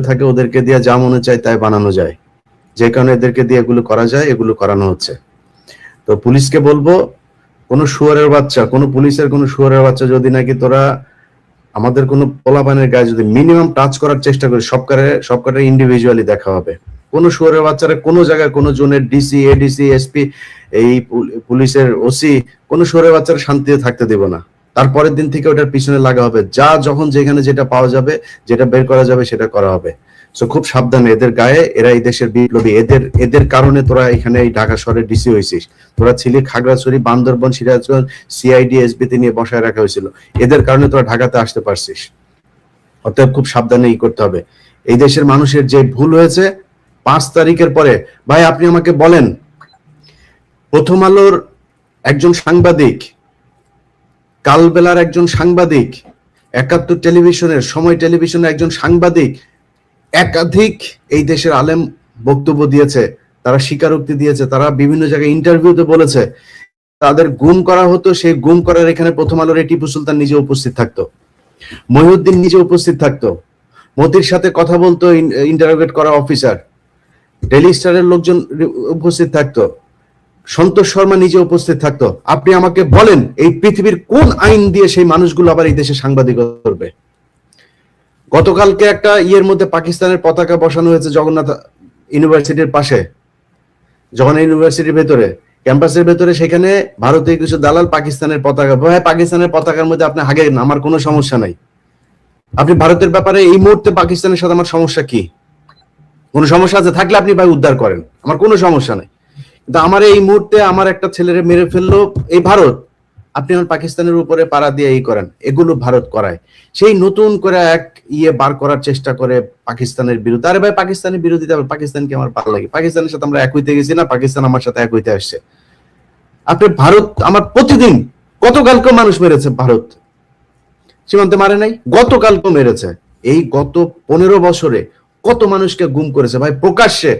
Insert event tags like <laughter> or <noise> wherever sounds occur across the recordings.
থাকে, ওদেরকে দিয়ে যা মনে চায় তাই বানানো যায়। যে কারণে এদেরকে দিয়ে এগুলো করা যায়, এগুলো করানো হচ্ছে। তো পুলিশকে বলব, কোনো শুয়ারের বাচ্চা, কোনো পুলিশের কোনো শুয়ারের বাচ্চা যদি নাকি তোরা আমাদের কোনো পোলাপানের গায়ে যদি মিনিমাম টাচ করার চেষ্টা করি সবকারে সবকারে ইন্ডিভিজুয়ালি দেখা হবে। কোনো শুয়ারের বাচ্চারা কোনো জায়গায় কোনো জোনের ডিসি এডিসি এসপি এই পুলিশের ওসি কোনো শুয়ারের বাচ্চারা শান্তিতে থাকতে দেব না। তারপরের দিন থেকে ওটার পিছনে লাগা হবে। যা যখন যেখানে যেটা পাওয়া যাবে, যেটা বের করা যাবে, সেটা করা হবে। সো খুব সাবধানে, এদের গায়ে, এরা এই দেশের বিপ্লবী। এদের এদের কারণে তোরা এখানে এই ঢাকা শহরে ডিসি হয়েছিস। তোরা ছিলি খাগড়াছড়ি, বান্দরবন, সিরাজগঞ্জ সিআইডি এসবিতে নিয়ে বসায় রাখা হয়েছিল। এদের কারণে তোরা ঢাকাতে আসতে পারছিস। অতএব খুব সাবধানে ই করতে হবে। এই দেশের মানুষের যে ভুল হয়েছে, পাঁচ তারিখের পরে, ভাই, আপনি আমাকে বলেন, প্রথম আলোর একজন সাংবাদিক কালবেলার একজন সাংবাদিক, একাত্তর টেলিভিশনের, সময় টেলিভিশনের একজন সাংবাদিক একাধিক এই দেশের আলেম বক্তব্য দিয়েছে, তারা স্বীকারোক্তি দিয়েছে, তারা বিভিন্ন জায়গায় ইন্টারভিউতে বলেছে, তাদের গুম করা হতো সেই গুম করার এখানে প্রথম আলোর টিপু সুলতান নিজে উপস্থিত থাকতো। মহিউদ্দিন নিজে উপস্থিত থাকতো। মোদির সাথে কথা বলতো ইন্টারোগেট করা অফিসার ডেলি স্টারের লোকজন উপস্থিত থাকতো। সন্তোষ শর্মা নিজে উপস্থিত থাকতো। আপনি আমাকে বলেন, এই পৃথিবীর কোন আইন দিয়ে সেই মানুষগুলো আবার এই দেশে সাংবাদিকতা করবে? গতকালকে একটা ইয়ের মধ্যে পাকিস্তানের পতাকা বসানো হয়েছে জগন্নাথ ইউনিভার্সিটির পাশে। জগন্নাথ ইউনিভার্সিটির ভেতরে, ক্যাম্পাসের ভেতরে, সেখানে ভারতীয় কিছু দালাল পাকিস্তানের পতাকা। হ্যাঁ পাকিস্তানের পতাকার মধ্যে আপনি হাগেন, আমার কোনো সমস্যা নাই। আপনি ভারতের ব্যাপারে এই মুহূর্তে পাকিস্তানের সাথে আমার সমস্যা কি? কোনো সমস্যা আছে? থাকলে আপনি ভাই উদ্ধার করেন, আমার কোনো সমস্যা নাই। কিন্তু আমার এই মুহূর্তে আমার একটা ছেলেরে মেরে ফেলল এই ভারত। আপনি আমার পাকিস্তানের উপরে পাড়া দিয়ে এই করেন, এগুলো ভারত করায়। সেই নতুন করে এক ইয়ে বার করার চেষ্টা করে পাকিস্তানের বিরুদ্ধে। আরে ভাই, পাকিস্তানের বিরোধিতা, পাকিস্তানকে আমার ভালো লাগে। পাকিস্তানের সাথে আমরা এক হইতে গেছি না, পাকিস্তান আমার সাথে এক হইতে আসছে। আপনি ভারত, আমার প্রতিদিন গতকালকে মানুষ মেরেছে ভারত। সীমান্তে মারে নাই গতকালকে মেরেছে। এই গত পনেরো বছরে কত মানুষকে গুম করেছে? ভাই, প্রকাশ্যে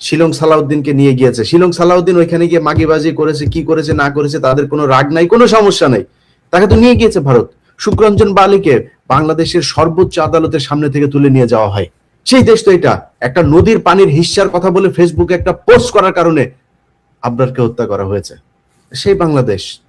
শিলং সালাউদ্দিনকে নিয়ে গিয়েছে। শিলং সালাউদ্দিন ওইখানে গিয়ে মাগিবাজি করেছে, কি করেছে, না করেছে, তাদের কোনো রাগ নাই, কোনো সমস্যা নাই। তাকে তো নিয়ে গিয়েছে ভারত। শুক্রঞ্জন বালিকে বাংলাদেশের সর্বোচ্চ আদালতের সামনে থেকে তুলে নিয়ে যাওয়া হয়। সেই দেশ তো এটা। একটা নদীর পানির হিস্সার কথা বলে ফেসবুকে একটা পোস্ট করার কারণে আবরারকে হত্যা করা হয়েছে। সেই বাংলাদেশ।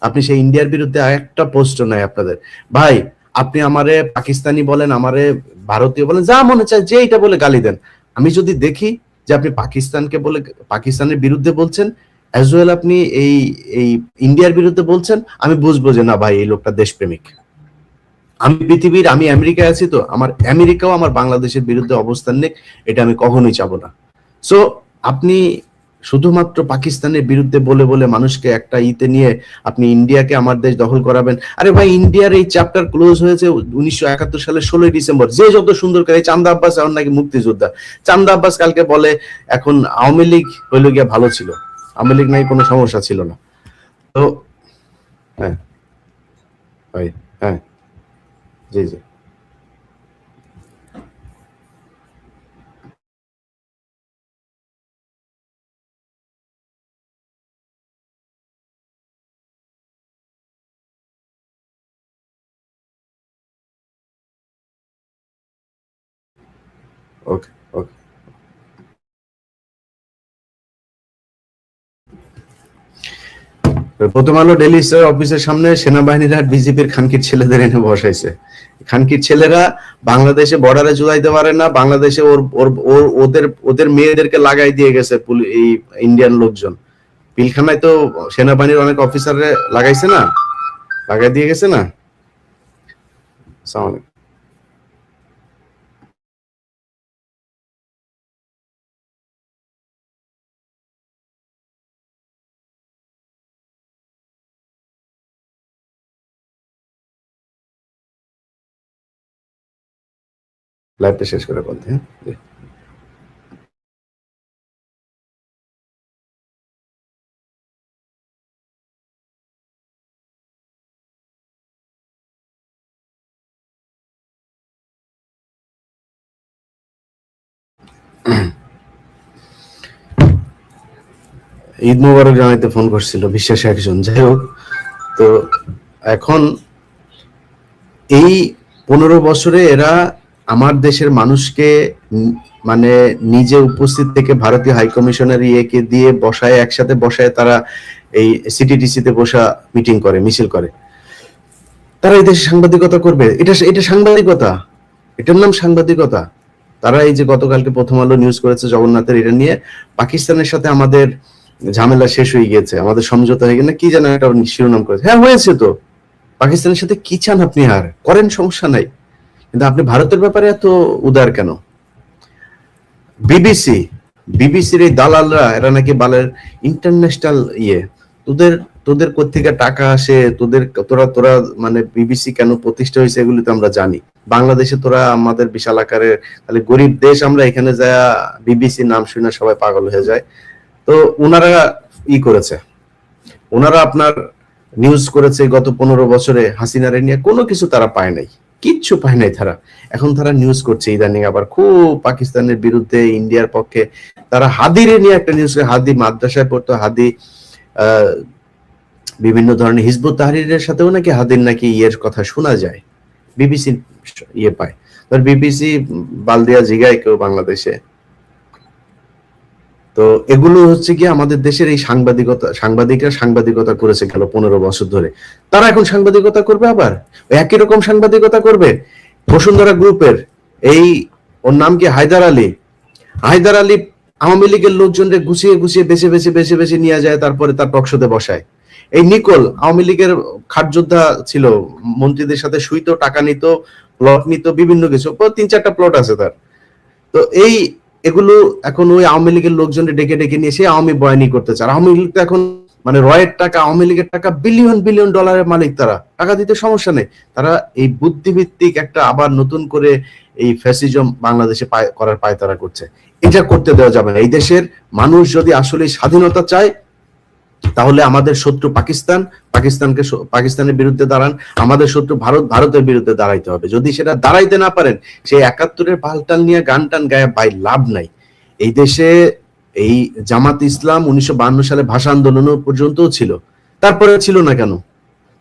আপনি সেই ইন্ডিয়ার বিরুদ্ধে একটা পোস্ট নাই আপনাদের। ভাই, আপনি আমারে পাকিস্তানি বলেন, আমারে ভারতীয় বলেন, যা মনে চায় যে এটা বলে গালি দেন। আমি যদি দেখি যে আপনি পাকিস্তানকে বলে, পাকিস্তানের বিরুদ্ধে বলছেন অ্যাজ ওয়েল আপনি এই এই ইন্ডিয়ার বিরুদ্ধে বলছেন, আমি বুঝব যে না ভাই, এই লোকটা দেশপ্রেমিক। আমি পৃথিবীর, আমি আমেরিকায় আছি তো, আমার আমেরিকাও আমার বাংলাদেশের বিরুদ্ধে অবস্থান নেই, এটা আমি কখনোই চাবো না। সো আপনি শুধুমাত্র পাকিস্তানের বিরুদ্ধে বলে বলে মানুষকে একটা ইতে নিয়ে আপনি ইন্ডিয়াকে আমার দেশ দখল করাবেন। আরে ভাই, ইন্ডিয়ার এই চ্যাপ্টার ক্লোজ হয়েছে উনিশশো একাত্তর সালের ষোলোই ডিসেম্বর। যে যত সুন্দর করে চান্দা আব্বাস এখন নাকি মুক্তিযোদ্ধা। চান্দা আব্বাস কালকে বলে, এখন আওয়ামী লীগ হইল গিয়া ভালো ছিল। আওয়ামী লীগ নাই কোনো সমস্যা ছিল না। তো হ্যাঁ। হ্যাঁ। জি জি। ওকে ওকে প্রথম আলো ডেলি অফিসের সামনে সেনাবাহিনীরা বিজেপির খানকির ছেলেদের এনে বসাইছে। খানকির ছেলেরা বাংলাদেশে বর্ডারে জুলাইতে পারে না, বাংলাদেশে ওর ওর ওদের ওদের মেয়েদেরকে লাগাই দিয়ে গেছে এই ইন্ডিয়ান লোকজন। পিলখানায় তো সেনাবাহিনীর অনেক অফিসারে লাগাইছে না? লাগাই দিয়ে গেছে না? আসসালামু লাইভটা শেষ করে বলতে হ্যাঁ? ঈদ মুবারক জানাইতে ফোন করছিল, বিশ্বাস একজন। যাই হোক, তো এখন এই পনেরো বছরে এরা আমার দেশের মানুষকে মানে নিজে উপস্থিত থেকে ভারতীয় হাই কমিশনের ইয়েকে দিয়ে বসায়, একসাথে বসায় তারা এই সিটিটিসি তে বসা মিটিং করে, মিছিল করে। তারা এই দেশে সাংবাদিকতা করবে। এটা এটা সাংবাদিকতা। এটার নাম সাংবাদিকতা। তারা এই যে গতকালকে প্রথম আলো নিউজ করেছে জগন্নাথের, এটা নিয়ে পাকিস্তানের সাথে আমাদের ঝামেলা শেষ হয়ে গিয়েছে। আমাদের সমঝোতা হয়ে গেছে কি যেন একটা শিরোনাম করেছে। হ্যাঁ হয়েছে তো। পাকিস্তানের সাথে কি চান আপনি আর? করেন সমস্যা নাই। কিন্তু আপনি ভারতের ব্যাপারে এত উদার কেন? বিবিসি, বিবিসির এই দালালরা, এরা নাকি বালের ইন্টারন্যাশনাল ইয়ে। তোদের তোদের কোথেকে টাকা আসে? তোদের, তোরা তোরা মানে বিবিসি কেন প্রতিষ্ঠা হয়েছে এগুলি তো আমরা জানি। বাংলাদেশে তোরা আমাদের বিশাল আকারের তাহলে গরিব দেশ আমরা এখানে যা বিবিসি নাম শুনে সবাই পাগল হয়ে যায়। তো ওনারা ই করেছে। ওনারা আপনার নিউজ করেছে গত পনেরো বছরে হাসিনারে নিয়ে। কোনো কিছু তারা পায় নাই। কিচ্ছু পায় নাই তারা। এখন তারা নিউজ করছে ইদানিং আবার খুব পাকিস্তানের বিরুদ্ধে, ইন্ডিয়ার পক্ষে। তারা হাদিরে নিয়ে একটা নিউজ হাদি মাদ্রাসায় পড়তো, হাদি বিভিন্ন ধরনের হিজবুত তাহরিরের সাথেও নাকি হাদির নাকি ইয়ের কথা শোনা যায়। বিবিসি ইয়ে পায়। বিবিসি বালদিয়া জিগায় কেউ বাংলাদেশে তো এগুলো হচ্ছে কি আমাদের দেশের এই সাংবাদিকতা, সাংবাদিকরা সাংবাদিকতা করেছে গেল পনেরো বছর ধরে। তারা এখন সাংবাদিকতা করবে আবার? একই রকম সাংবাদিকতা করবে? বসুন্ধরা গ্রুপের এই, ওর নাম কি? হায়দার আলী। হায়দার আলী আওয়ামী লীগের লোকজনকে গুছিয়ে গুছিয়ে বেছে বেছে বেছে বেছে নিয়ে যায়, তারপরে তার টকশোতে বসায়। এই নিকোল আওয়ামী লীগের খাটযোদ্ধা ছিল, মন্ত্রীদের সাথে শুইতো, টাকা নিত প্লট নিত, বিভিন্ন কিছু তিন চারটা প্লট আছে তার। তো এই এগুলো এখন ওই আওয়ামী লীগের লোকজন ডেকে ডেকে নিয়ে এসে আওয়ামী বয়ানি করতে চায় আওয়ামী লীগ তো এখন মানে রয়ের টাকা, আওয়ামী লীগের টাকা বিলিয়ন বিলিয়ন ডলারের মালিক তারা। টাকা দিতে সমস্যা নেই। তারা এই বুদ্ধিভিত্তিক একটা আবার নতুন করে এই ফ্যাসিজম বাংলাদেশে করার পায় তারা করছে। এটা করতে দেওয়া যাবে না। এই দেশের মানুষ যদি আসলে স্বাধীনতা চায় তাহলে আমাদের শত্রু পাকিস্তান, পাকিস্তানকে পাকিস্তানের বিরুদ্ধে দাঁড়ান। আমাদের শত্রু ভারত, ভারতের বিরুদ্ধে দাঁড়াইতে হবে। যদি সেটা দাঁড়াইতে না পারেন, সেই একাত্তরের পাল্টাল নিয়ে গান টান গায়ে বাই লাভ নাই। এই দেশে এই জামাত ইসলাম উনিশশো সালে ভাষা আন্দোলন পর্যন্ত ছিল। তারপরে ছিল না কেন?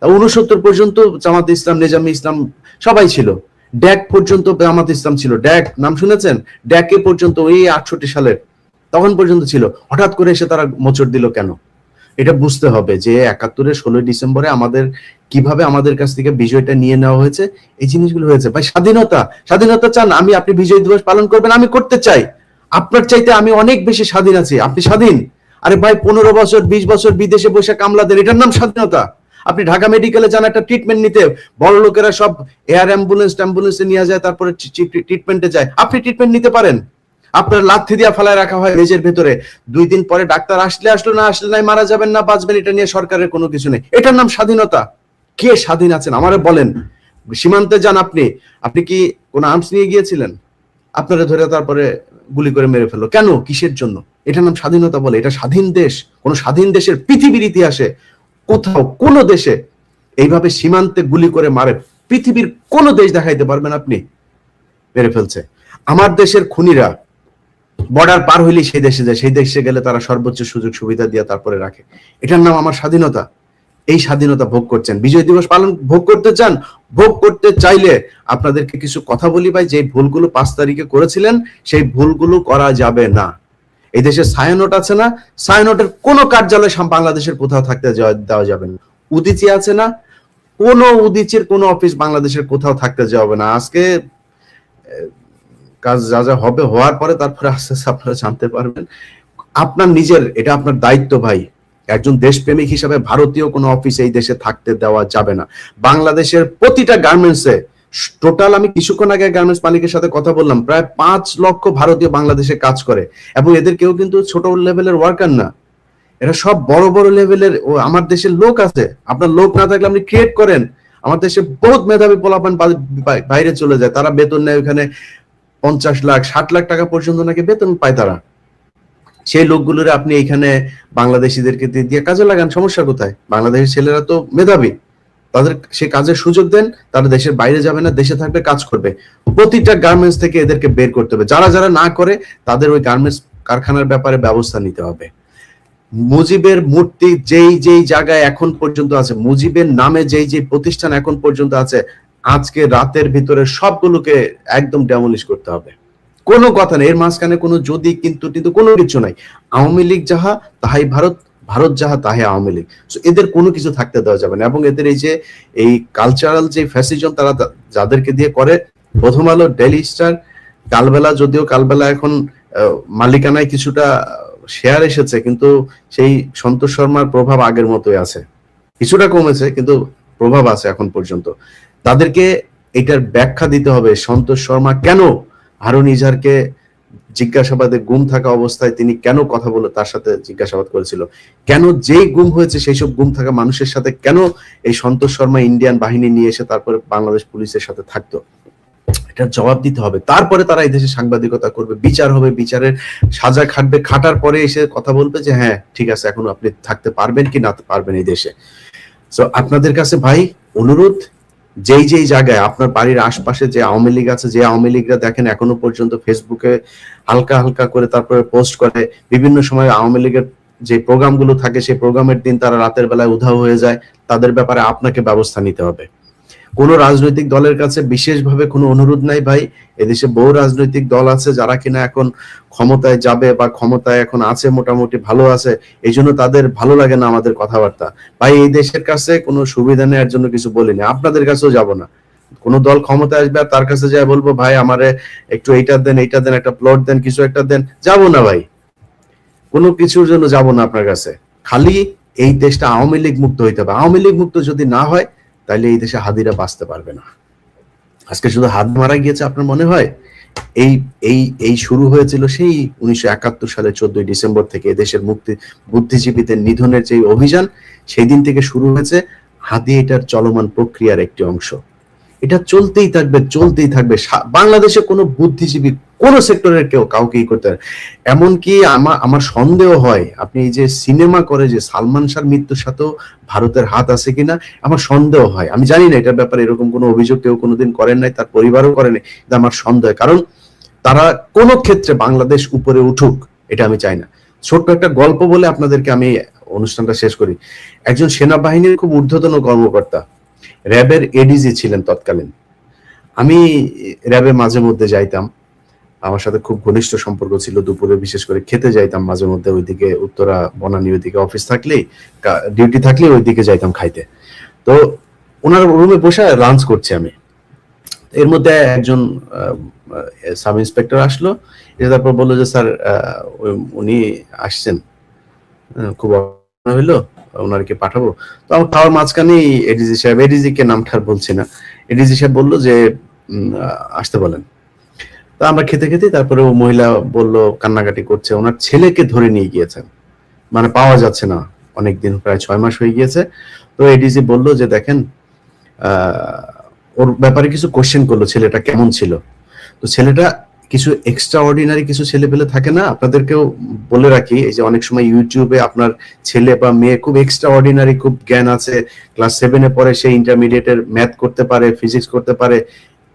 উনসত্তর পর্যন্ত জামাত ইসলাম, নিজামী ইসলাম সবাই ছিল। ড্যাক পর্যন্ত জামাত ইসলাম ছিল। ড্যাক, নাম শুনেছেন? ড্যাকে পর্যন্ত ওই আটষট্টি সালের, তখন পর্যন্ত ছিল। হঠাৎ করে এসে তারা মোচড় দিল কেন? এটা বুঝতে হবে যে একাত্তরের ষোলোই ডিসেম্বরে আমাদের কীভাবে আমাদের কাছ থেকে বিজয়টা নিয়ে নেওয়া হয়েছে, এই জিনিসগুলো হয়েছে। ভাই, স্বাধীনতা স্বাধীনতা চান, আমি, আপনি বিজয় দিবস পালন করবেন, আমি করতে চাই। আপনার চাইতে আমি অনেক বেশি স্বাধীন আছি, আপনি স্বাধীন। আরে ভাই, পনেরো বছর, বিশ বছর বিদেশে বসে কামলাদের, এটার নাম স্বাধীনতা। আপনি ঢাকা মেডিকেলে যান, একটা ট্রিটমেন্ট নিতে, বড় লোকেরা সব এয়ার অ্যাম্বুলেন্স ট্যাম্বুলেন্সে নিয়ে যায়, তারপরে ট্রিটমেন্টে যায়। আপনি ট্রিটমেন্ট নিতে পারেন। আপনার লাথি দিয়া ফেলায় রাখা হয় মেজের ভেতরে। দুই দিন পরে ডাক্তার আসলে আসলো না আসলে নাই, মারা যাবেন না, বাঁচবেন, এটা নিয়ে সরকারের কোনো কিছু নেই। এটার নাম স্বাধীনতা। কে স্বাধীন আছেন? আমারে বলেন। সীমান্তে যান আপনি। আপনি কি কোন আর্মস নিয়ে গিয়েছিলেন? আপনারা ধরে তারপরে গুলি করে মেরে ফেলল। কেন? কিসের জন্য? এটার নাম স্বাধীনতা বলে। এটা স্বাধীন দেশ। কোন স্বাধীন দেশের পৃথিবীর ইতিহাসে কোথাও, কোন দেশে এইভাবে সীমান্তে গুলি করে মারে। পৃথিবীর কোন দেশ দেখাইতে পারবেন আপনি? মেরে ফেলছে। আমার দেশের খুনিরা বর্ডার পার হইলেই সেই দেশে যায়, সেই দেশে গেলে তারা সর্বোচ্চ সুযোগ সুবিধা দিয়ে তারপরে রাখে। এটার নাম আমার স্বাধীনতা। এই স্বাধীনতা ভোগ করছেন। বিজয় দিবস পালন ভোগ করতে চান, ভোগ করতে চাইলে আপনাদেরকে কিছু কথা বলি ভাই যে ভুলগুলো পাঁচ তারিখে করেছিলেন, সেই ভুলগুলো করা যাবে না। এই দেশে সায়ানোট আছে না? সায়ানোটের কোনো কার্যালয় বাংলাদেশের কোথাও থাকতে দেওয়া যাবে না। উদিচি আছে না? কোনো উদিচির কোনো অফিস বাংলাদেশের কোথাও থাকতে যাবে না। আজকে কাজ যা যা হবে হওয়ার পরে তারপরে আস্তে আস্তে আপনারা জানতে পারবেন। আপনার নিজের, এটা আপনার দায়িত্ব ভাই। একজন দেশপ্রেমিক হিসাবে ভারতীয় কোনো অফিস এই দেশে থাকতে দেওয়া যাবে না। বাংলাদেশের প্রতিটা গার্মেন্টসে টোটাল আমি কিছুক্ষণ আগে গার্মেন্টস মালিকের সাথে কথা বললাম, প্রায় পাঁচ লক্ষ ভারতীয় বাংলাদেশে কাজ করে। এবং এদের কেউ কিন্তু ছোট লেভেলের ওয়ার্কার না। এরা সব বড় বড় লেভেলের ও আমার দেশের লোক আছে। আপনার লোক না থাকলে আপনি ক্রিয়েট করেন। আমার দেশে বহুত মেধাবী পোলাপান বাইরে চলে যায়। তারা বেতন নেয় ওখানে পঞ্চাশ লাখ, ষাট লাখ টাকা পর্যন্ত নাকি বেতন পায় তারা। সেই লোকগুলোর আপনি এখানে বাংলাদেশিদেরকে দিয়ে কাজে লাগান, সমস্যা কোথায়? বাংলাদেশের ছেলেরা তো মেধাবী। তাদের সে কাজের সুযোগ দেন, তারা দেশের বাইরে যাবে না, দেশে থাকবে, কাজ করবে। প্রতিটা গার্মেন্টস থেকে এদেরকে বের করতে হবে। যারা যারা না করে, তাদের ওই গার্মেন্টস কারখানার ব্যাপারে ব্যবস্থা নিতে হবে। মুজিবের মূর্তি যেই যেই জায়গায় এখন পর্যন্ত আছে, মুজিবের নামে যেই যেই প্রতিষ্ঠান এখন পর্যন্ত আছে আজকে রাতের ভিতরে সবগুলোকে একদম ডেমলিশ করতে হবে। কোনো কথা নেই, এর মাঝখানে কোনো যদি কিন্তু কিন্তু কোনো কিছু নাই। আওয়ামী লীগ যাহা, তাহাই ভারত ভারত যাহা তাহে আওয়ামী লীগ। এদের কোনো কিছু থাকতে দেওয়া যাবে না। এবং এদের এই যে, এই কালচারাল যে ফ্যাসিজম তারা যাদেরকে দিয়ে করে, প্রথম আলো ডেলি স্টার কালবেলা যদিও কালবেলা এখন মালিকানায় কিছুটা শেয়ার এসেছে, কিন্তু সেই সন্তোষ শর্মার প্রভাব আগের মতোই আছে। কিছুটা কমেছে, কিন্তু প্রভাব আছে এখন পর্যন্ত। তাদেরকে এটার ব্যাখ্যা দিতে হবে। সন্তোষ শর্মা কেন হারুন ইজারকে জিজ্ঞাসাবাদে গুম থাকা অবস্থায় তিনি কেন কথা বলে তার সাথে জিজ্ঞাসাবাদ করেছিল? কেন যেই গুম হয়েছে সেই সব গুম থাকা মানুষের সাথে কেন এই সন্তোষ শর্মা ইন্ডিয়ান বাহিনী নিয়ে এসে তারপরে বাংলাদেশ পুলিশের সাথে থাকতো? এটার জবাব দিতে হবে। তারপরে তারা এই দেশে সাংবাদিকতা করবে, বিচার হবে, বিচারের সাজা খাটবে, খাটার পরে এসে কথা বলবে যে হ্যাঁ ঠিক আছে, এখন আপনি থাকতে পারবেন কি না পারবেন এই দেশে? তো আপনাদের কাছে ভাই অনুরোধ যেই যেই জায়গায়, আপনার বাড়ির আশপাশে যে আওয়ামী লীগ আছে, যে আওয়ামী লীগরা দেখেন এখনও পর্যন্ত ফেসবুকে হালকা হালকা করে তারপরে পোস্ট করে। বিভিন্ন সময় আওয়ামী লীগের যে প্রোগ্রামগুলো থাকে, সেই প্রোগ্রামের দিন তারা রাতের বেলায় উধাও হয়ে যায়। তাদের ব্যাপারে আপনাকে ব্যবস্থা নিতে হবে। কোনো রাজনৈতিক দলের কাছে বিশেষভাবে কোনো অনুরোধ নাই ভাই। এদেশে বহু রাজনৈতিক দল আছে যারা কিনা এখন ক্ষমতায় যাবে বা ক্ষমতায় এখন আছে, মোটামুটি ভালো আছে। এই জন্য তাদের ভালো লাগে না আমাদের কথাবার্তা। ভাই, এই দেশের কাছে কোনো সুবিধা নেওয়ার জন্য কিছু বলিনি আপনাদের কাছেও যাব না। কোন দল ক্ষমতায় আসবে আর তার কাছে যায় বলব, ভাই, আমারে একটু এইটা দেন এইটা দেন, একটা প্লট দেন, কিছু একটা দেন। যাব না ভাই। কোনো কিছুর জন্য যাব না আপনার কাছে। খালি এই দেশটা আওয়ামী লীগ মুক্ত হইতে হবে। আওয়ামী লীগ মুক্ত যদি না হয় তাহলে এই দেশে হাদিরা বাঁচতে পারবে না। আজকে শুধু হাত মারা গিয়েছে আপনার মনে হয়? এই এই এই শুরু হয়েছিল সেই উনিশশো সালের চোদ্দই ডিসেম্বর থেকে দেশের মুক্তি, বুদ্ধিজীবীদের নিধনের যে অভিযান, সেই দিন থেকে শুরু হয়েছে হাদি এটার চলমান প্রক্রিয়ার একটি অংশ। এটা চলতেই থাকবে চলতেই থাকবে। বাংলাদেশে কোনো বুদ্ধিজীবী কোন সেক্টরের কেউ কাউকেই করতে পারে। এমনকি আমার আমার সন্দেহ হয়, আপনি এই যে সিনেমা করে যে সালমান শাহ মৃত্যুর সাথেও ভারতের হাত আছে কিনা, আমার সন্দেহ হয়। আমি জানি না এটার ব্যাপারে এরকম কোনো অভিযোগ কেউ কোনোদিন করেন নাই, তার পরিবারও করেনি, এটা আমার সন্দেহ। কারণ তারা কোনো ক্ষেত্রে বাংলাদেশ উপরে উঠুক, এটা আমি চাই না। ছোট্ট একটা গল্প বলে আপনাদেরকে আমি অনুষ্ঠানটা শেষ করি। একজন সেনাবাহিনীর খুব ঊর্ধ্বতন কর্মকর্তা, র্যাবের এডিজি ছিলেন তৎকালীন। আমি র্যাবে মাঝে মধ্যে যাইতাম। আমার সাথে খুব ঘনিষ্ঠ সম্পর্ক ছিল। দুপুরে বিশেষ করে খেতে যাইতাম মাঝে মধ্যে, ওইদিকে উত্তরা, বনানী ওইদিকে অফিস থাকলেই ডিউটি থাকলে ওইদিকে যাইতাম খাইতে। তো ওনার রুমে বসে লাঞ্চ করছি আমি। এর মধ্যে একজন সাব ইন্সপেক্টর আসলো। তারপর বলল যে, স্যার উনি আসছেন। খুব হইল, ওনারকে পাঠাবো। তো আমার খাওয়ার মাঝখানেই এডিজি সাহেব এডিজি কে নামটা আর বলছি না। এডিজি সাহেব বলল যে আসতে বলেন। তো আমরা খেতে খেতে তারপরে ও মহিলা বলল, কান্নাকাটি করছে। ওনার ছেলেকে ধরে নিয়ে গিয়েছেন। মানে পাওয়া যাচ্ছে না। অনেকদিন প্রায় ছয় মাস হয়ে গিয়েছে। তো এডিজি বলল যে, দেখেন ওর ব্যাপারে কিছু কোশ্চেন করল, ছেলেটা কেমন ছিল? তো ছেলেটা কিছু এক্সট্রা অর্ডিনারি কিছু ছেলে পেলে থাকে না। আপনাদেরকেও বলে রাখি, এই যে অনেক সময় ইউটিউবে আপনার ছেলে বা মেয়ে খুব এক্সট্রা অর্ডিনারি খুব জ্ঞান আছে। ক্লাস সেভেনে পরে সে ইন্টারমিডিয়েটের ম্যাথ করতে পারে ফিজিক্স করতে পারে।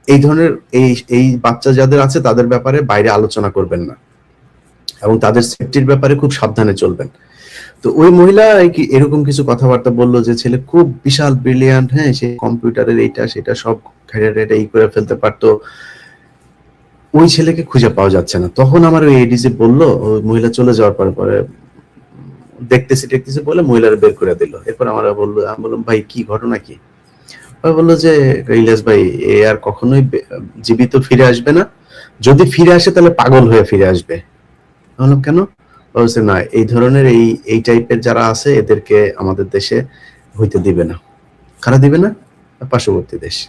এই ধরনের এই এই বাচ্চা যাদের আছে তাদের ব্যাপারে বাইরে আলোচনা করবেন না। এবং তাদের সেফটির ব্যাপারে খুব সাবধানে চলবেন। তো ওই মহিলা কি- এরকম কিছু কথাবার্তা বলল যে, ছেলে খুব বিশাল ব্রিলিয়ান্ট হ্যাঁ সে কম্পিউটারের এইটা, সেটা সব এটা এই করে ফেলতে পারতো। ওই ছেলেকে খুঁজে পাওয়া যাচ্ছে না। তখন আমার ওই এডিজি বলল ওই মহিলা চলে যাওয়ার পরে পরে দেখতেছি দেখতেছি বলে মহিলারা বের করে দিল। এরপর আমরা বলল, আমি বললাম, ভাই, কি ঘটনা কি? বলল যে ইলিয়াস ভাই, এ আর কখনোই জীবিত ফিরে আসবে না। যদি ফিরে আসে, তাহলে পাগল হয়ে ফিরে আসবে। বললাম, কেন? বলছে, না, এই ধরনের এই এই টাইপের যারা আছে, এদেরকে আমাদের দেশে হইতে দিবে না। কারা দিবে না? পার্শ্ববর্তী দেশ।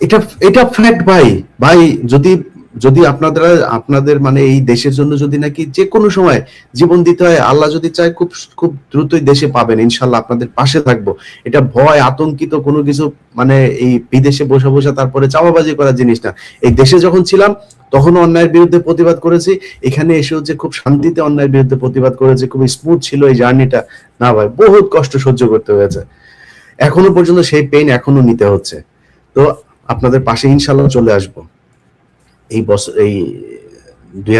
এটা এটা ফ্যাক্ট ভাই। ভাই, যদি যদি আপনারা আপনাদের মানে এই দেশের জন্য যদি নাকি যে কোনো সময় জীবন দিতে হয়, আল্লাহ যদি চায় খুব খুব দ্রুতই দেশে পাবেন, ইনশাল্লাহ আপনাদের পাশে থাকব। এটা ভয়, আতঙ্কিত কোনো কিছু মানে এই বিদেশে বসে বসে তারপরে চাওয়াবাজি করার জিনিস না। এই দেশে যখন ছিলাম, তখনও অন্যায়ের বিরুদ্ধে প্রতিবাদ করেছি। এখানে এসেও যে খুব শান্তিতে অন্যায়ের বিরুদ্ধে প্রতিবাদ করেছে খুব স্মুথ ছিল এই জার্নিটা। না ভাই, বহুত কষ্ট সহ্য করতে হয়েছে। এখনও পর্যন্ত সেই পেইন এখনও নিতে হচ্ছে। তো আপনাদের পাশে ইনশাল্লাহ চলে আসব। এই বছর এই দুই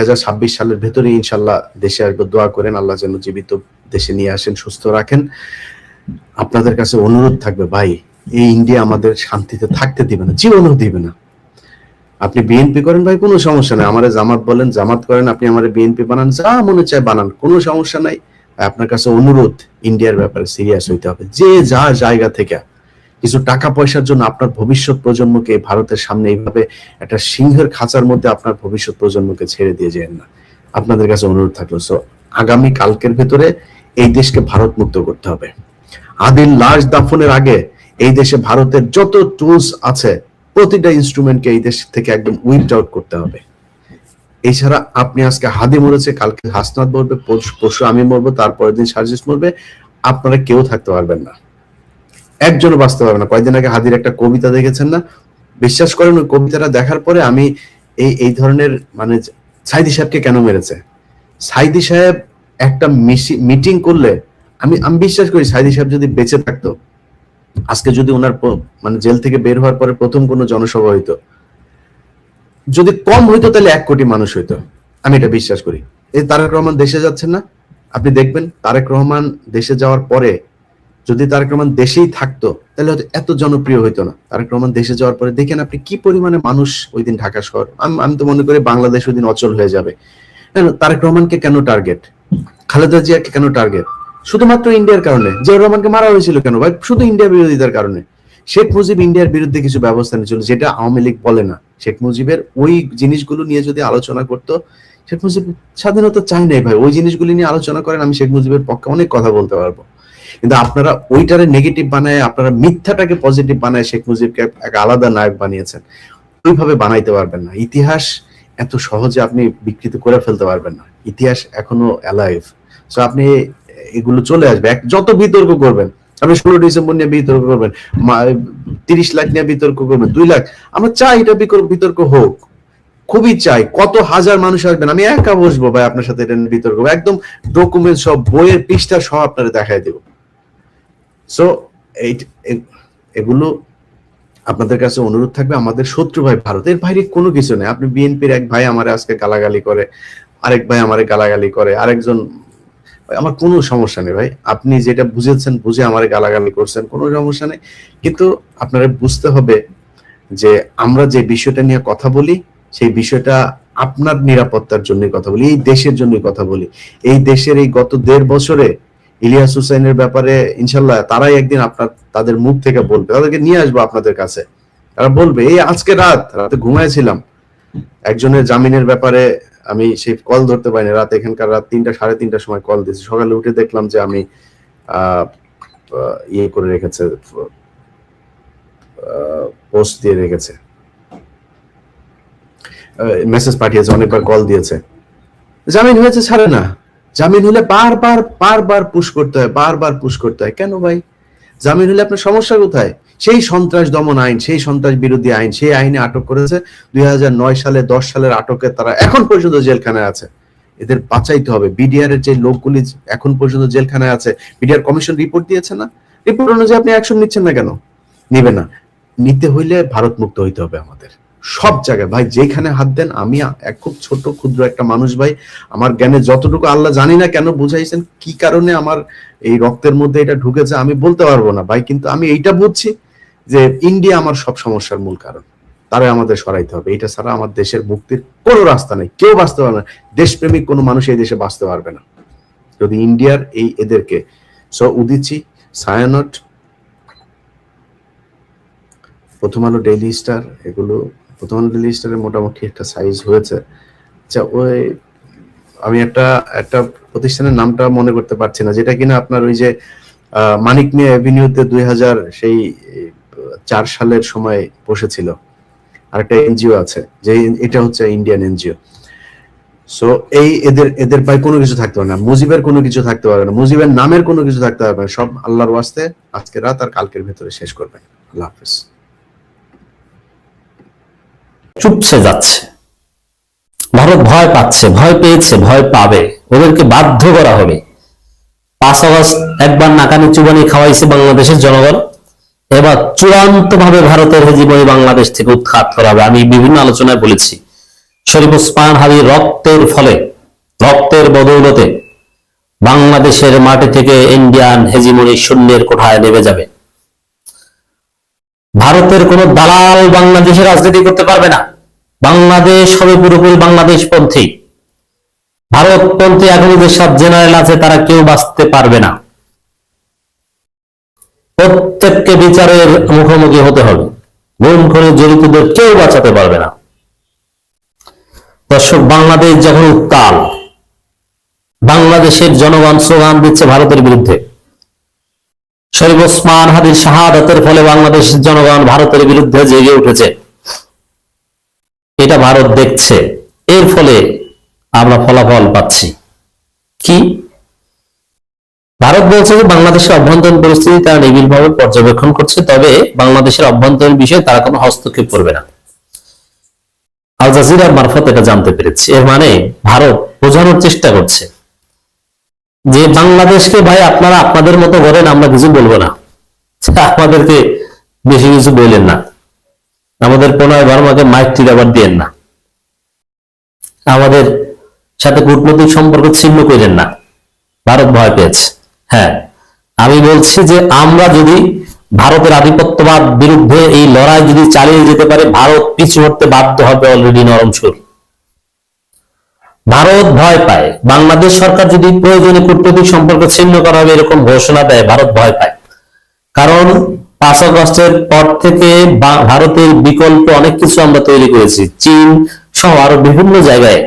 সালের ভেতরে ইনশাল্লাহ দেশে আসব। দোয়া করেন, আল্লাহ যেন জীবিত দেশে নিয়ে আসেন, সুস্থ রাখেন। আপনাদের কাছে অনুরোধ থাকবে, ভাই, এই ইন্ডিয়া আমাদের শান্তিতে থাকতে দিবে না, জীবনও দিবে না। আপনি বিএনপি করেন ভাই, কোনো সমস্যা নাই। আমার জামাত বলেন, জামাত করেন, আপনি আমার বিএনপি বানান, যা মনে চায় বানান, কোনো সমস্যা নাই। আপনার কাছে অনুরোধ, ইন্ডিয়ার ব্যাপারে সিরিয়াস হইতে হবে। যে যা জায়গা থেকে কিছু টাকা পয়সার জন্য আপনার ভবিষ্যৎ প্রজন্মকে ভারতের সামনে এইভাবে একটা সিংহের খাঁচার মধ্যে আপনার ভবিষ্যৎ প্রজন্মকে ছেড়ে দিয়ে যেন না। আপনাদের কাছে অনুরোধ থাকল সো আগামী কালকের ভেতরে এই দেশকে ভারত মুক্ত করতে হবে। আদিল লাশ দাফনের আগে এই দেশে ভারতের যত টুলস আছে, প্রতিটা ইনস্ট্রুমেন্টকে এই দেশ থেকে একদম উইপড আউট করতে হবে। এছাড়া আপনি আজকে হাদি মরেছে কালকে হাসনাত মরবে পরশু আমি মরবো তারপরের দিন সার্জিস মরবে আপনারা কেউ থাকতে পারবেন না। একজনও বাঁচতে পারবে না। কয়েকদিন আগে হাদির একটা কবিতা দেখেছেন না? বিশ্বাস করেন, ওই কবিতাটা দেখার পরে আমি এই এই ধরনের মানে সাইদি সাহেবকে কেন মেরেছে? সাইদি সাহেব একটা মিটিং করলে আমি আমি বিশ্বাস করি সাইদি সাহেব যদি বেঁচে থাকতো, আজকে যদি ওনার মানে জেল থেকে বের হওয়ার পরে প্রথম কোনো জনসভা হইতো, যদি কম হইতো তাহলে এক কোটি মানুষ হইতো। আমি এটা বিশ্বাস করি। এই তারেক রহমান দেশে যাচ্ছেন না? আপনি দেখবেন, তারেক রহমান দেশে যাওয়ার পরে যদি তারেক রহমান দেশেই থাকতো, তাহলে হয়তো এত জনপ্রিয় হইতো না। তারেক রহমান দেশে যাওয়ার পরে দেখেন আপনি কি পরিমাণে মানুষ ওই দিন ঢাকা শহর, আমি তো মনে করি বাংলাদেশ ওই দিন অচল হয়ে যাবে। তারেক রহমানকে কেন টার্গেট খালেদা জিয়াকে কেন টার্গেট শুধুমাত্র ইন্ডিয়ার কারণে। জিয়াউর রহমানকে মারা হয়েছিল কেন ভাই? শুধু ইন্ডিয়া বিরোধিতার কারণে। শেখ মুজিব ইন্ডিয়ার বিরুদ্ধে কিছু ব্যবস্থা নিয়েছিল, যেটা আওয়ামী লীগ বলে না। শেখ মুজিবের ওই জিনিসগুলো নিয়ে যদি আলোচনা করতো, শেখ মুজিব স্বাধীনতা চাই নাই ভাই। ওই জিনিসগুলি নিয়ে আলোচনা করেন, আমি শেখ মুজিবের পক্ষে অনেক কথা বলতে পারব। কিন্তু আপনারা ওইটারে নেগেটিভ বানায়, আপনারা মিথ্যাটাকে পজিটিভ বানায় শেখ মুজিবকে এক- আলাদা নায়ক বানিয়েছেন। ওইভাবে বানাইতে পারবেন না। ইতিহাস এত সহজে আপনি বিকৃত করে ফেলতে পারবেন না। ইতিহাস এখনও অ্যালাইভ সো আপনি এগুলো চলে আসবে। এক- যত বিতর্ক করবেন, আপনি ষোলো ডিসেম্বর নিয়ে বিতর্ক করবেন তিরিশ লাখ নিয়ে বিতর্ক করবেন, দুই লাখ, আমরা চাই এটা বিতর্ক হোক। খুবই চাই। কত হাজার মানুষ আসবেন, আমি একা বসবো ভাই আপনার সাথে এটা নিয়ে বিতর্ক। একদম ডকুমেন্ট সব বইয়ের পৃষ্ঠা সব আপনারা দেখাই দেব। সো এই এগুলো আপনাদের কাছে অনুরোধ থাকবে। আমাদের শত্রু ভাই ভারতের বাইরে কোনো কিছু নেই। আপনি বিএনপির এক ভাই আমার আজকে গালাগালি করে, আরেক ভাই আমারে গালাগালি করে, আরেকজন আমার কোনো সমস্যা নেই ভাই। আপনি যেটা বুঝেছেন, বুঝে আমার গালাগালি করছেন, কোনো সমস্যা নেই। কিন্তু আপনারা বুঝতে হবে যে আমরা যে বিষয়টা নিয়ে কথা বলি, সেই বিষয়টা আপনার নিরাপত্তার জন্য কথা বলি, এই দেশের জন্য কথা বলি। এই দেশের এই গত দেড় বছরে ইলিয়াস হুসাইনের ব্যাপারে ইনশাল্লাহ তারাই একদিন আপনার তাদের মুখ থেকে বলবে, তাদেরকে নিয়ে আসব আপনাদের কাছে। তারা বলবে, এই আজকে রাত, রাতে ঘুমাইছিলাম। একজনের জামিনের ব্যাপারে আমি সেই কল ধরতে পারিনি। রাত এখানকার রাত তিনটা, সাড়ে তিনটার সময় কল দিয়েছি। সকালে উঠে দেখলাম যে আমি ইয়ে করে রেখেছে পোস্ট দিয়ে রেখেছে। মেসেজ পাঠিয়েছে, অনেকবার কল দিয়েছে। জামিন হয়েছে ছাড়ে না। জামিন হলে বারবার বারবার পুশ করতে হয়, বারবার পুশ করতে হয়। কেন ভাই? জামিন হলে আপনার সমস্যা কোথায়? সেই সন্ত্রাস দমন আইন, সেই সন্ত্রাস বিরোধী আইন, সেই আইনে আটক করেছে। দুই হাজার নয় সালে, দশ সালের আটকে তারা এখন পর্যন্ত জেলখানায় আছে। এদের বাঁচাইতে হবে। বিডিআর এর যে লোকগুলি এখন পর্যন্ত জেলখানায় আছে বিডিআর কমিশন রিপোর্ট দিয়েছে না? রিপোর্ট অনুযায়ী আপনি অ্যাকশন নিচ্ছেন না কেন? নিবে না। নিতে হইলে ভারত মুক্ত হইতে হবে আমাদের। সব জায়গায়। ভাই, যেখানে হাত দেন, আমি এক খুব ছোট, ক্ষুদ্র একটা মানুষ, ভাই। আমার জ্ঞানে যতটুকু আল্লাহ জানি না কেন বুঝাইছেন, কি কারণে আমার এই রক্তের মধ্যে এটা ঢুকেছে, আমি বলতে পারব না, ভাই। কিন্তু আমি এইটা বুঝছি যে ইন্ডিয়া আমার সব সমস্যার মূল কারণ। তারা আমাদের সরাইতে হবে। এটা ছাড়া আমার দেশের মুক্তির কোনো রাস্তা নেই। কেউ বাঁচতে পারবে না। দেশপ্রেমিক কোনো মানুষ এই দেশে বাঁচতে পারবে না। যদি ইন্ডিয়ার এই এদেরকে সো উদিচি সায়ানট প্রথম আলো ডেইলি স্টার এগুলো প্রথম আলো মোটামুটি একটা সাইজ হয়েছে। আচ্ছা ওই, আমি একটা একটা প্রতিষ্ঠানের নামটা মনে করতে পারছি না, যেটা কিনা আপনার ওই যে মানিক মিয়া অ্যাভিনিউতে দুই হাজার সেই, চার সালের সময় বসেছিল। আরেকটা এনজিও আছে, যে, এটা হচ্ছে ইন্ডিয়ান এনজিও। সো এই এদের এদের পায়ে কোনো কিছু থাকতে পারে না, মুজিবের কোনো কিছু থাকতে পারবে না, মুজিবের নামের কোনো কিছু থাকতে পারবে না, সব আল্লাহর ওয়াস্তে আজকে রাত আর কালকের ভেতরে শেষ করবেন। আল্লাহ হাফিজ। চুপসে যাচ্ছে। ভারত ভয় পাচ্ছে, ভয় পেয়েছে, ভয় পাবে। ওদেরকে বাধ্য করা হবে। পাঁচ আগস্ট একবার নাকানি চুবানি খাওয়াইছে বাংলাদেশের জনগণ। এবার চূড়ান্ত ভাবে ভারতের হেজিমনি বাংলাদেশ থেকে উৎখাত করা হবে। আমি বিভিন্ন আলোচনায় বলেছি, শরীফ ওসমান হাবির রক্তের ফলে, রক্তের বদৌলতে বাংলাদেশের মাটি থেকে ইন্ডিয়ান হেজিমনি শূন্যের কোঠায় নেমে যাবে। ভারতের কোন দালাল বাংলাদেশে রাজনীতি করতে পারবে না। বাংলাদেশ হবে পুরোপুরি বাংলাদেশ পন্থী ভারতপন্থী এখনও যেসব জেনারেল আছে, তারা কেউ বাঁচতে পারবে না। প্রত্যেককে বিচারের মুখোমুখি হতে হবে। গুম করে জড়িতদের কেউ বাঁচাতে পারবে না। দর্শক, বাংলাদেশ যখন উত্তাল, বাংলাদেশের জনগণ স্লোগান দিচ্ছে ভারতের বিরুদ্ধে। শরীফ ওসমান হাদির শাহাদাতের ফলে বাংলাদেশের জনগণ ভারতের বিরুদ্ধে জেগে উঠেছে। এটা ভারত দেখছে। এর ফলে আমরা ফলাফল পাচ্ছি। কি? ভারত বলছে যে বাংলাদেশের অভ্যন্তরীণ পরিস্থিতি তারা নিবিড়ভাবে পর্যবেক্ষণ করছে, তবে বাংলাদেশের অভ্যন্তরীণ বিষয়ে তারা কোনো হস্তক্ষেপ করবে না। আল জাজিরার মারফত এটা জানতে পেরেছি। এর মানে ভারত বোঝানোর চেষ্টা করছে। যে বাংলাদেশকে ভাই আপনারা আপনাদের মতো করেন, আমরা কিছু বলব না। <laughs> আমাদেরকে বেশি কিছু বললেন না। আমাদের প্রণয় বর্মাকে মাইক ঠিক আবার দিয়েন না। আমাদের সাথে কূটনৈতিক সম্পর্ক ছিন্ন করেন না। ভারত ভয় পেয়েছে। হ্যাঁ আমি বলছি যে আমরা যদি ভারতের আধিপত্যবাদ বিরুদ্ধে এই লড়াই যদি চালিয়ে যেতে পারে, ভারত পিছু হতে বাধ্য হবে অলরেডি নরম সুর। ভারত ভয় পায়। বাংলাদেশ সরকার যদি প্রয়োজনে কূটনৈতিক সম্পর্ক ছিন্ন করা হবে, এরকম ঘোষণা দেয়, ভারত ভয় পায়। কারণ পাঁচ আগস্টের পর থেকে ভারতের বিকল্প অনেক কিছু আমরা তৈরি করেছি। চীন সহ আরও বিভিন্ন জায়গায়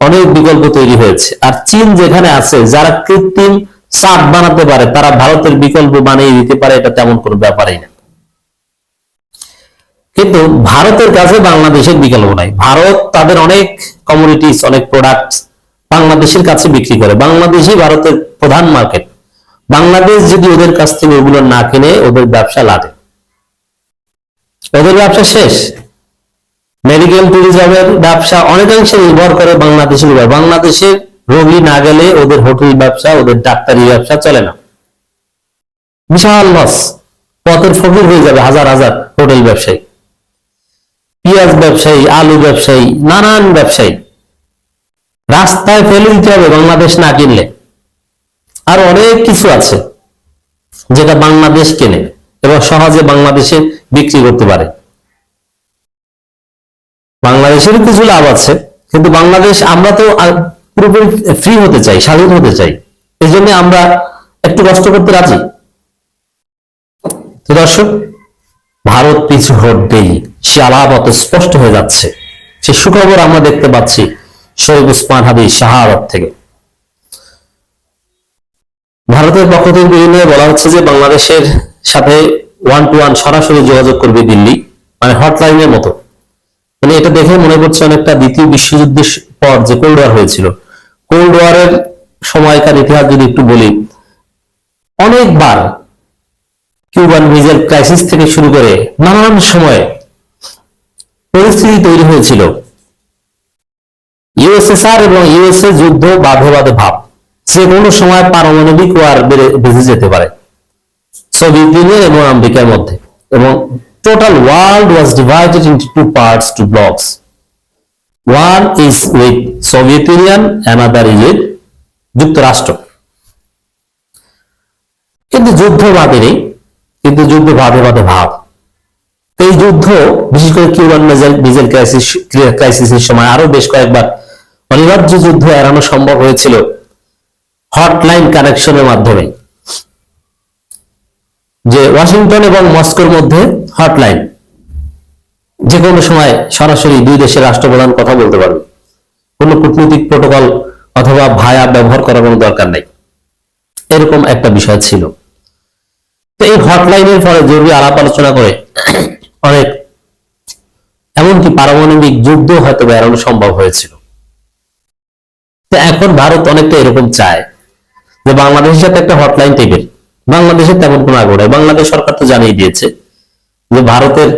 অনেক বিকল্প তৈরি হয়েছে। আর চীন যেখানে আছে, যারা কৃত্রিম সাপ বানাতে পারে, তারা ভারতের বিকল্প বানিয়ে দিতে পারে, এটা তেমন কোনো ব্যাপারই না। কিন্তু ভারতের কাছে বাংলাদেশের বিকল্প নাই। ভারত তাদের অনেক কমোডিটিস অনেক প্রোডাক্ট বাংলাদেশের কাছে বিক্রি করে। বাংলাদেশই ভারতের প্রধান মার্কেট বাংলাদেশ যদি ওদের কাছ থেকে ওগুলো না কিনে, ওদের ব্যবসা লাগে ওদের ব্যবসা শেষ। মেডিকেল ট্যুরিজমের ব্যবসা অনেকাংশে নির্ভর করে বাংলাদেশের উপর। বাংলাদেশের রোগী না গেলে ওদের হোটেল ব্যবসা, ওদের ডাক্তারি ব্যবসা চলে না। বিশাল লস পথের ফকির হয়ে যাবে হাজার হাজার হোটেল ব্যবসায়ী। পেঁয়াজ ব্যবসায়ী, আলু ব্যবসায়ী, নানান ব্যবসায়ী। রাস্তায় ফেলে দিতে হবে, বাংলাদেশ না কিনলে। আর অনেক কিছু আছে যেটা বাংলাদেশ কেনে এবং সহজে বাংলাদেশে বিক্রি করতে পারে। বাংলাদেশের কিছু লাভ আছে, কিন্তু বাংলাদেশ আমরা তো পুরোপুরি ফ্রি হতে চাই, স্বাধীন হতে চাই। এই জন্য আমরা একটু কষ্ট করতে রাজি। তো দর্শক, ভারত পিছু হটবেই। সে আলাপত স্পষ্ট হয়ে যাচ্ছে। সে সুখবর আমরা দেখতে পাচ্ছি শহীদ উসমান হাদি শাহারত থেকে। ভারতের পক্ষ থেকে বিভিন্ন বলা হচ্ছে যে বাংলাদেশের সাথে ওয়ান টু ওয়ান সরাসরি যোগাযোগ করবে দিল্লি মানে হটলাইনের মতো। মানে এটা দেখে মনে করছে অনেকটা দ্বিতীয় বিশ্বযুদ্ধের পর যে কোল্ড ওয়ার হয়েছিল। কোল্ড ওয়ারের সময়কার ইতিহাস যদি একটু বলি, অনেকবার কিউবান মিসাইল ক্রাইসিস থেকে শুরু করে নানান সময়ে পরিস্থিতি তৈরি হয়েছিল। ইউএসএসআর এবং ইউএসএ যুদ্ধ বাঁধে বাঁধে ভাব। যে কোনো সময় পারমাণবিক ওয়ার বেঁচে যেতে পারে। সোভিয়েত ইউনিয়ন এবং আমেরিকার মধ্যে। এবং total world was divided into two parts, two blocks. One is with Soviet Union, another is with যুক্তরাষ্ট্র। কিন্তু যুদ্ধ নেই। কিন্তু যুদ্ধ বাদে বাদে ভাব। এই যুদ্ধ, বিশেষ করে কিউবান মিসাইল ক্রাইসিস ক্রাইসিসের সময় আরও বেশ কয়েকবার অনিবার্য যুদ্ধ এড়ানো সম্ভব হয়েছিল হটলাইন কানেকশনের মাধ্যমে। যে ওয়াশিংটন এবং মস্কোর মধ্যে হটলাইন যে কোনো সময় সরাসরি দুই দেশের রাষ্ট্রপ্রধান কথা বলতে পারবে। কোনো কূটনৈতিক প্রোটোকল অথবা ভায়া ব্যবহার করার কোনো দরকার নেই। এরকম একটা বিষয় ছিল। তো এই হটলাইনের ফলে জরুরি আলাপ আলোচনা করে অনেক। এমনকি পারমাণবিক যুদ্ধ হয়তো বা এড়ানো সম্ভব হয়েছিল। এখন ভারত অনেকটা এরকম চায় যে বাংলাদেশের সাথে একটা হটলাইন টেবিল বাংলাদেশের তেমন কোনো আগ্রহ নেই। বাংলাদেশ সরকার তো জানিয়ে দিয়েছে যে ভারতের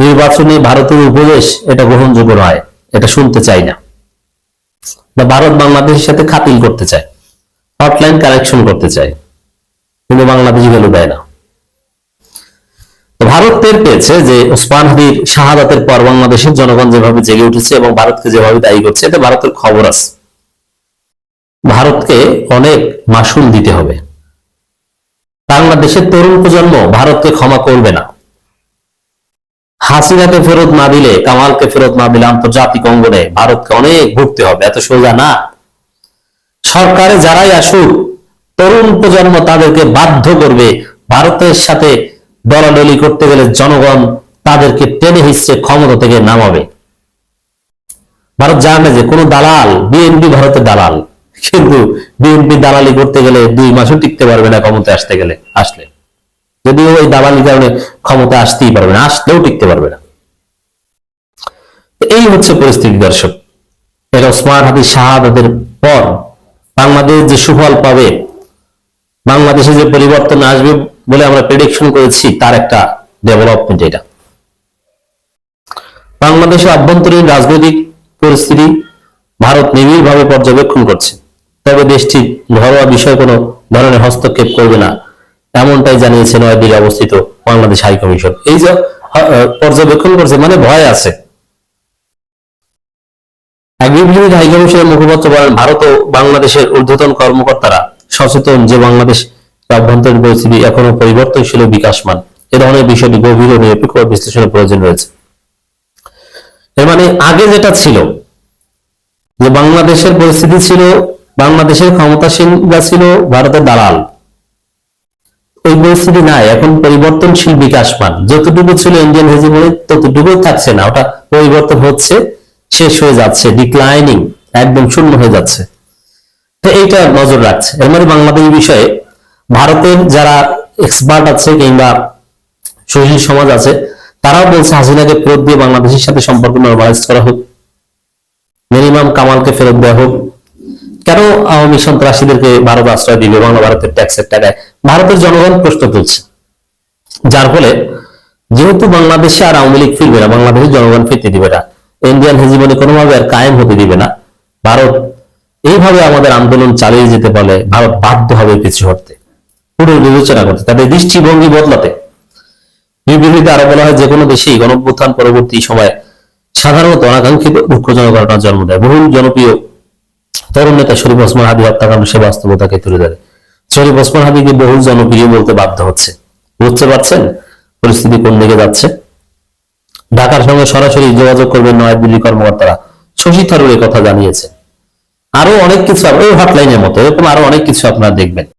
নির্বাচনে ভারতের উপদেশ এটা গ্রহণযোগ্য নয়, এটা শুনতে চাই না। বা ভারত বাংলাদেশের সাথে খাতিল করতে চায় হটলাইন কানেকশন করতে চায়, কিন্তু বাংলাদেশ ভ্যালু দেয় না। ভারত টের পেয়েছে যে ওসমান হাদির শাহাদাতের পর বাংলাদেশের জনগণ যেভাবে জেগে উঠেছে এবং ভারতকে যেভাবে দায়ী করছে, এটা ভারতের খবর আছে। ভারতকে অনেক মাসুল দিতে হবে। বাংলাদেশের তরুণ প্রজন্ম ভারতকে ক্ষমা করবে না। হাসিনাকে ফেরত না দিলে, কামালকে ফেরত না দিলে আন্তর্জাতিক অঙ্গনে ভারতকে অনেক ভুগতে হবে, এত সোজা না। সরকারে যারাই আসুক, তরুণ প্রজন্ম তাদেরকে বাধ্য করবে, ভারতের সাথে দলাদলি করতে গেলে জনগণ তাদেরকে টেনে হিসেবে ক্ষমতা থেকে নামাবে। ভারত জানে যে কোন দালাল বিএনপি ভারতের দালাল, কিন্তু বিএনপি দালালি করতে গেলে দুই মাসও টিকতে পারবে না ক্ষমতা আসতে গেলে, আসলে। যদিও ওই দালালির কারণে ক্ষমতা আসতেই পারবে না, আসলেও টিকতে পারবে না। এই হচ্ছে পরিস্থিতি দর্শক। এটা ওসমান হাদির শাহাদাতের পর বাংলাদেশ যে সুফল পাবে, বাংলাদেশে যে পরিবর্তন আসবে বলে আমরা প্রেডিকশন করেছি, তার একটা ডেভেলপমেন্ট এটা। বাংলাদেশের আভ্যন্তরীণ রাজনৈতিক পরিস্থিতি ভারত নিবিড়ভাবে পর্যবেক্ষণ করছে। তবে দেশটি ঘরোয়া বিষয়ে কোনো ধরনের হস্তক্ষেপ করবে না, এমনটাই জানিয়েছে নয়াদিল্লি অবস্থিত বাংলাদেশ হাই কমিশন। এই যে পর্যবেক্ষণ করছে মানে ভয় আছে। এক হাই কমিশনের মুখপাত্র বলেন, ভারত ও বাংলাদেশের ঊর্ধ্বতন কর্মকর্তারা সচেতন যে বাংলাদেশ অভ্যন্তরীণ পরিস্থিতি এখনও পরিবর্তনশীল ও বিকাশমান। এ ধরনের বিষয়টি গভীর ও নিরপেক্ষ বিশ্লেষণের প্রয়োজন রয়েছে। এর মানে আগে যেটা ছিল, যে বাংলাদেশের পরিস্থিতি ছিল, বাংলাদেশের ক্ষমতাসীনরা ছিল ভারতের দালাল। ওই পরিস্থিতি নাই, এখন পরিবর্তনশীল, বিকাশমান। যতটুকু ছিল ইন্ডিয়ান হেজিমনি ততটুকু থাকছে না। ওটা পরিবর্তন হচ্ছে, শেষ হয়ে যাচ্ছে ডিক্লাইনিং একদম শূন্য হয়ে যাচ্ছে। তো এইটা নজর রাখছে। এর মানে বাংলাদেশ বিষয়ে ভারতের যারা এক্সপার্ট আছে কিংবা সুশীল সমাজ আছে, তারাও বলছে হাসিনাকে ফেরত দিয়ে বাংলাদেশের সাথে সম্পর্ক নর্মালাইজ করা হোক। মিনিমাম কামালকে ফেরত দেওয়া হোক। কেন আওয়ামী সন্ত্রাসীদেরকে ভারত আশ্রয় দিবে বাংলা ভারতের ট্যাক্সের টাকায়? ভারতের জনগণ প্রশ্ন তুলছে। যার ফলে যেহেতু বাংলাদেশে আর আওয়ামী লীগ ফিরবে না, বাংলাদেশের জনগণ ফিরতে দিবে না। ইন্ডিয়ান হেজিমনি কোনোভাবে আর কায়েম হতে দিবে না। ভারত, এইভাবে আমাদের আন্দোলন চালিয়ে যেতে পারলে ভারত বাধ্য হবে পিছু হটতে। পুরো বিবেচনা করতে তাদের দৃষ্টিভঙ্গি বদলাতে। বিবৃতিতে আরও বলা হয় যে কোনো দেশেই গণভ্যুত্থান পরবর্তী সময়ে সাধারণত অনাকাঙ্ক্ষিত দুঃখজনক ঘটনার জন্ম দেয়। বহু জনপ্রিয় তরুণ নেতা শরীফ ওসমান হাদি হত্যাকাণ্ড সে বাস্তবতাকে তুলে ধরে। শরীফ ওসমান হাদিকে বহু জনপ্রিয় বলতে বাধ্য হচ্ছে। বুঝতে পারছেন পরিস্থিতি কোন দিকে যাচ্ছে? ঢাকার সঙ্গে সরাসরি যোগাযোগ করবেন নয়াদিল্লি কর্মকর্তারা। শশী থারুর এই কথা জানিয়েছে। আরও অনেক কিছু ওই হটলাইনের মতো, এরকম আরও অনেক কিছু আপনারা দেখবেন।